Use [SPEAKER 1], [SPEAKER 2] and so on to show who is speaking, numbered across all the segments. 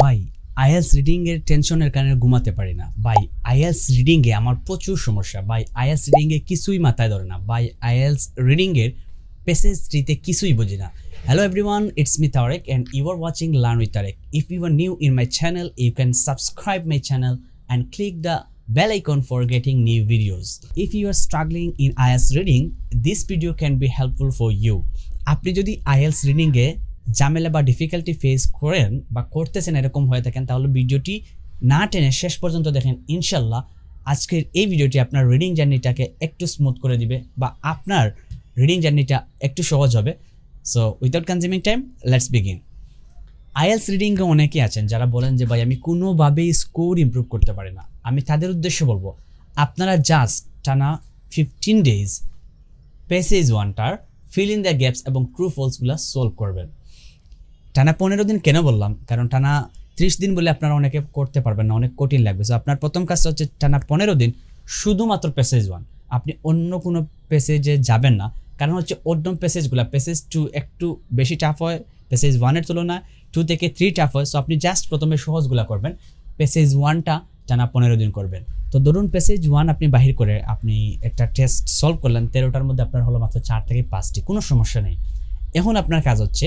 [SPEAKER 1] ভাই আইএলস রিডিংয়ের টেনশনের কারণে ঘুমাতে পারি না। ভাই আইএলস রিডিংয়ে আমার প্রচুর সমস্যা। ভাই আইএলস রিডিংয়ে কিছুই মাথায় ধরে না। ভাই আইএলস রিডিংয়ের পেসেজ থ্রিতে কিছুই বুঝি না। Hello everyone it's me Tarek and you are watching learn with Tarek if you are new in my channel you can subscribe my channel and click the bell icon for getting new videos. If you are struggling in IELTS reading, this video can be helpful for you. আপনি যদি IELTS রিডিংয়ে ঝামেলা বা difficulty face করেন বা করতেছেন এরকম হয়ে থাকেন, তাহলে ভিডিওটি না টেনে শেষ পর্যন্ত দেখেন, ইনশাল্লাহ আজকের এই ভিডিওটি আপনার রিডিং জার্নিটাকে একটু স্মুথ করে দিবে বা আপনার রিডিং জার্নিটা একটু সহজ হবে। So without consuming time let's begin IELTS রিডিংয়ে অনেকে আছেন যারা বলেন যে, ভাই, আমি কোনোভাবেই স্কোর ইমপ্রুভ করতে পারি না। আমি তাদের উদ্দেশ্যে বলব, আপনারা জাস্ট টানা ফিফটিন ডেজ পেসেজ ওয়ানটার ফিল ইন দ্য গ্যাপস এবং ট্রু ফলসগুলো সলভ করবেন। টানা পনেরো দিন কেন বললাম? কারণ টানা ত্রিশ দিন বলে আপনারা অনেকে করতে পারবেন না, অনেক কঠিন লাগবে। সো আপনার প্রথম কাজটা হচ্ছে টানা পনেরো দিন শুধুমাত্র প্যাসেজ ওয়ান আপনি অন্য কোনো প্যাসেজে যাবেন না। কারণ হচ্ছে অন্য প্যাসেজগুলো প্যাসেজ টু একটু বেশি টাফ হয় প্যাসেজ ওয়ানের তুলনায় টু থেকে থ্রি টাফ হয়। সো আপনি জাস্ট প্রথমে সহজগুলো করবেন প্যাসেজ ওয়ানটা টানা পনেরো দিন করবেন। তো ধরুন প্যাসেজ ওয়ান আপনি বাহির করে আপনি একটা টেস্ট সলভ করলেন, তেরোটার মধ্যে আপনার হলো মাত্র চার থেকে পাঁচটি, কোনো সমস্যা নেই। এখন আপনার কাজ হচ্ছে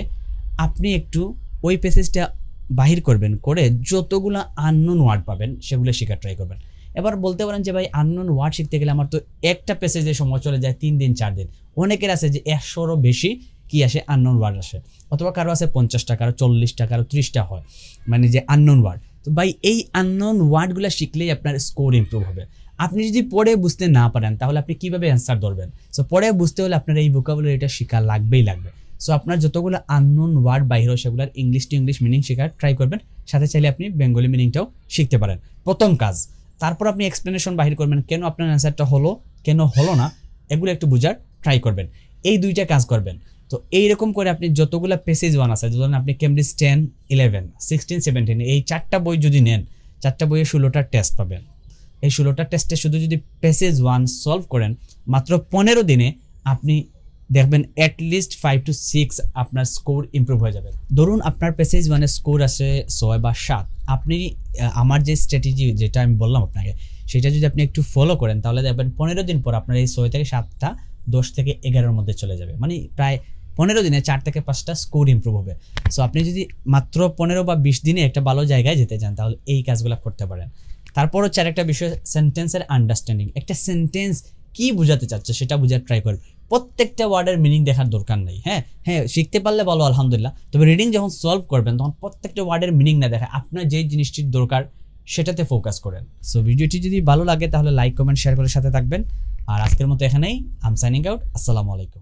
[SPEAKER 1] আপনি একটু ওই প্যাসেজটা বাহির করবেন, করে যতগুলো আননোন ওয়ার্ড পাবেন, সেগুলো শেখার ট্রাই করবেন। এবার বলতে পারেন যে ভাই আননোন ওয়ার্ড শিখতে গেলে আমার তো একটা প্যাসেজে সময় চলে যায়, তিন দিন, চার দিন। অনেকের আছে যে একশোরও বেশি কি আসে আননোন ওয়ার্ড আসে। অথবা কারও আছে পঞ্চাশটা, কারও চল্লিশটা, কারও ত্রিশটা হয়। মানে যে আননোন ওয়ার্ড তো ভাই, এই আননোন ওয়ার্ডগুলো শিখলেই আপনার স্কোর ইমপ্রুভ হবে। আপনি যদি পড়ে বুঝতে না পারেন, তাহলে আপনি কীভাবে অ্যান্সার ধরবেন? সো পড়ে বুঝতে হলে আপনার এই ভোকাবুলারিটা শেখা লাগবেই লাগবে। সো আপনার যতগুলো আননোন ওয়ার্ড বাইরে সেগুলোর ইংলিশ টু ইংলিশ মিনিং শেখার ট্রাই করবেন। সাথে চাইলে আপনি বেঙ্গলি মিনিংটাও শিখতে পারেন। প্রথম কাজ, তারপর আপনি এক্সপ্লেনেশন বাহির করবেন, কেন আপনার অ্যান্সারটা হলো, কেন হলো না, এগুলো একটু বোঝার ট্রাই করবেন। এই দুইটা কাজ করবেন। তো এইরকম করে আপনি যতগুলো পেসেজ ওয়ান আছে ধরুন আপনি Cambridge ten eleven sixteen seventeen এই চারটা বই যদি নেন, চারটা বইয়ে ষোলোটা টেস্ট পাবেন। এই ষোলোটা টেস্টে শুধু যদি পেসেজ ওয়ান সলভ করেন, মাত্র পনেরো দিনে আপনি দেখবেন at least five to six আপনার স্কোর ইমপ্রুভ হয়ে যাবে। ধরুন আপনার পেসেজ ওয়ানের স্কোর আছে ছয় বা সাত। আপনি আমার যে স্ট্র্যাটেজি যেটা আমি বললাম আপনাকে, সেটা যদি আপনি একটু ফলো করেন, তাহলে দেখবেন পনেরো দিন পর আপনার এই ছয় থেকে সাতটা দশ থেকে এগারোর মধ্যে চলে যাবে। মানে প্রায় পনেরো দিনে চার থেকে পাঁচটা স্কোর ইমপ্রুভ হবে। সো আপনি যদি মাত্র পনেরো বা বিশ দিনে একটা ভালো জায়গায় যেতে চান, তাহলে এই কাজগুলো করতে পারেন। তারপর হচ্ছে আরেকটা বিষয় সেন্টেন্সের আন্ডারস্ট্যান্ডিং একটা সেন্টেন্স কী বোঝাতে চাচ্ছে, সেটা বোঝার ট্রাই করবেন। প্রত্যেকটা ওয়ার্ডের মিনিং দেখার দরকার নেই হ্যাঁ? হ্যাঁ শিখতে পারলে বলো, আলহামদুলিল্লাহ। তবে রিডিং যখন সলভ করবেন, তখন প্রত্যেকটা ওয়ার্ডের মিনিং না দেখা আপনার যেই জিনিসটির দরকার, সেটাতে ফোকাস করেন। সো ভিডিওটি যদি ভালো লাগে, তাহলে লাইক কমেন্ট শেয়ার করে সাথে থাকবেন। আর আজকের মতো এখানেই আম সাইনিং আউট আসসালামু আলাইকুম।